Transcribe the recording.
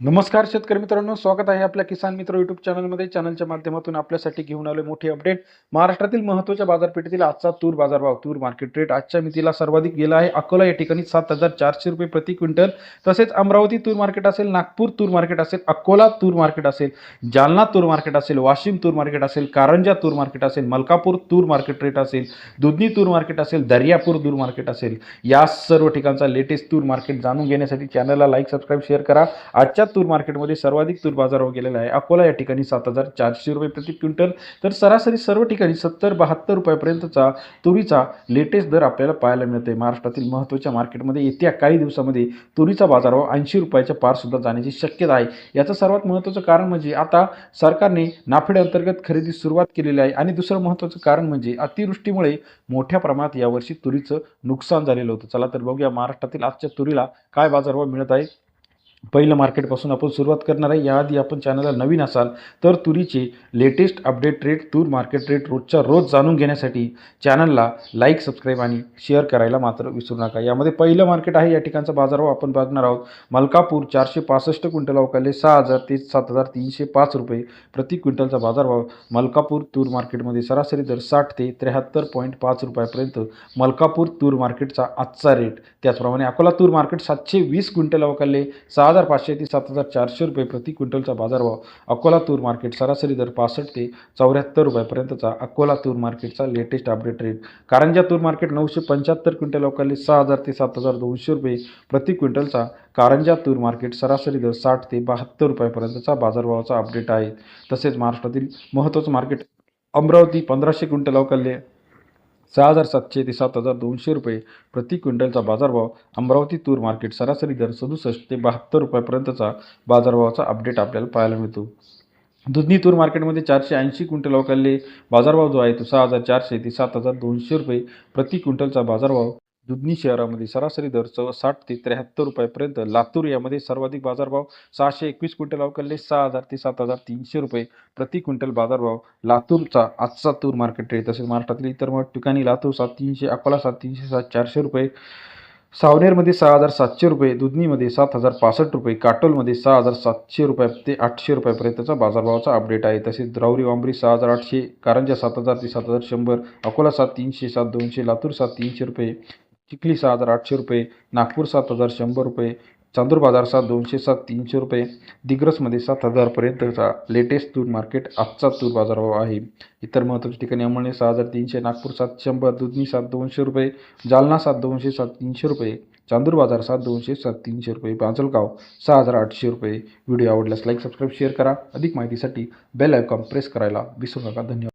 नमस्कार शेतकरी मित्रांनो स्वागत आहे आपल्या किसान मित्र युट्यूब चॅनलमध्ये चॅनलच्या माध्यमातून आपल्यासाठी घेऊन आलो मोठी अपडेट महाराष्ट्रातील महत्त्वाच्या बाजारपेठेतील आजचा तूर बाजारभाव तूर मार्केट रेट आजच्या मितीला सर्वाधिक गेला आहे अकोला या ठिकाणी सात हजार चारशे रुपये प्रति क्विंटल तसेच अमरावती तूर मार्केट असेल नागपूर तूर मार्केट असेल अकोला तूर मार्केट असेल जालना तूर मार्केट असेल वाशिम तूर मार्केट असेल कारंजा तूर मार्केट असेल मलकापूर तूर मार्केट रेट असेल दुधनी तूर मार्केट असेल दर्यापूर तूर मार्केट असेल या सर्व ठिकाणचा लेटेस्ट तूर मार्केट जाणून घेण्यासाठी चॅनलला लाईक सबस्क्राईब शेअर करा आजच्या तूर मार्केटमध्ये सर्वाधिक तूर बाजारावर गेलेला आहे. अकोला या ठिकाणी सात हजार चारशे रुपये प्रति क्विंटल. तर सरासरी सर्व ठिकाणी सत्तर बहात्तर रुपयापर्यंतचा तुरीचा लेटेस्ट दर आपल्याला पाहायला मिळते महाराष्ट्रातील महत्त्वाच्या मार्केटमध्ये येत्या काही दिवसामध्ये तुरीचा बाजारभाव ऐंशी रुपयाच्या पारसुद्धा जाण्याची शक्यता आहे. याचं सर्वात महत्त्वाचं कारण म्हणजे आता सरकारने नाफेड अंतर्गत खरेदी सुरुवात केलेली आहे. आणि दुसरं महत्त्वाचं कारण म्हणजे अतिवृष्टीमुळे मोठ्या प्रमाणात यावर्षी तुरीचं नुकसान झालेलं होतं. चला तर बघूया महाराष्ट्रातील आजच्या तुरीला काय बाजारभाव मिळत आहे. पहिलं मार्केटपासून आपण सुरुवात करणार आहे. याआधी आपण चॅनलला नवीन असाल तर तुरीचे लेटेस्ट अपडेट रेट तूर मार्केट रेट रोजच्या रोज जाणून घेण्यासाठी चॅनलला लाईक सबस्क्राईब आणि शेअर करायला मात्र विसरू नका. यामध्ये पहिलं मार्केट आहे. या ठिकाणचा बाजारभाव आपण बघणार आहोत. मलकापूर चारशे पासष्ट क्विंटल अवकाले सहा हजार ते सात हजार तीनशे पाच रुपये प्रति क्विंटलचा बाजारभाव. मलकापूर तूर मार्केटमध्ये सरासरी दर साठ ते त्र्याहत्तर पॉईंट पाच रुपयापर्यंत मलकापूर तूर मार्केटचा आजचा रेट. त्याचप्रमाणे अकोला तूर मार्केट सातशे वीस क्विंटल अवकाले सहा हजार पाचशे ते सात हजार चारशे रुपये प्रति क्विंटलचा बाजारभाव. अकोला तूर मार्केट सरासरी दर पासष्ट ते चौऱ्याहत्तर रुपयापर्यंतचा अकोला तूर मार्केटचा लेटेस्ट अपडेट रेट कारंजा तूर मार्केट नऊशे पंच्याहत्तर क्विंटल अवकाली सहा हजार ते सात हजार दोनशे रुपये प्रति क्विंटलचा कारंजा तूर मार्केट सरासरी दर साठ ते बहात्तर रुपयापर्यंतचा बाजारभावाचा अपडेट आहे. तसेच महाराष्ट्रातील महत्त्वाचं मार्केट अमरावती पंधराशे क्विंटल अवकाले सहा हजार सातशे ते सात हजार दोनशे रुपये प्रति क्विंटलचा बाजारभाव अमरावती तूर मार्केट सरासरी दर सदुसष्ट ते बहात्तर रुपयापर्यंतचा बाजारभावाचा अपडेट आपल्याला पाहायला मिळतो. दुधनी तूर मार्केटमध्ये चारशे ऐंशी क्विंटल अवकाले बाजारभाव जो आहे तो सहा हजार चारशे ते सात हजार दोनशे रुपये प्रति क्विंटलचा बाजारभाव दुधनी शहरामध्ये सरासरी दर चौ साठ ते त्र्याहत्तर रुपयापर्यंत लातूर यामध्ये सर्वाधिक बाजारभाव सहाशे एकवीस क्विंटल अवकलले सहा हजार ते सात हजार तीनशे रुपये प्रति क्विंटल बाजारभाव. लातूरचा आजचा तूर मार्केट रेट तसेच महाराष्ट्रातील इतर मग ठिकाणी लातूर सात तीनशे अकोला सात तीनशे सात चारशे रुपये. सावनेरमध्ये सहा हजार सातशे रुपये दुधनीमध्ये सात हजार पासष्ट रुपये काटोलमध्ये सहा हजार सातशे रुपये ते आठशे रुपयापर्यंतचा बाजारभावाचा अपडेट आहे. तसेच द्रावरी वांबरी सहा हजार आठशे कारंजा सात हजार ते सात हजार शंभर अकोला सात तीनशे सात दोनशे लातूर सात तीनशे रुपये. चिखली सहा हजार आठशे रुपये नागपूर सात हजार शंभर रुपये चांदूर बाजार सात दोनशे सात तीनशे रुपये दिग्रसमध्ये सात हजारपर्यंतचा लेटेस्ट दूध मार्केट आजचा दूध बाजारभाव आहे. इतर महत्त्वाच्या ठिकाणी अमळणे सहा हजार तीनशे नागपूर सात शंभर दुधनी सात दोनशे रुपये जालना सात दोनशे सात तीनशे रुपये चांदूर बाजार सात दोनशे सात तीनशे रुपये बांजलगाव सहा हजार आठशे रुपये. व्हिडिओ आवडल्यास लाईक सबस्क्राईब शेअर करा. अधिक माहितीसाठी बेल आयकॉन प्रेस करायला विसरू नका. धन्यवाद.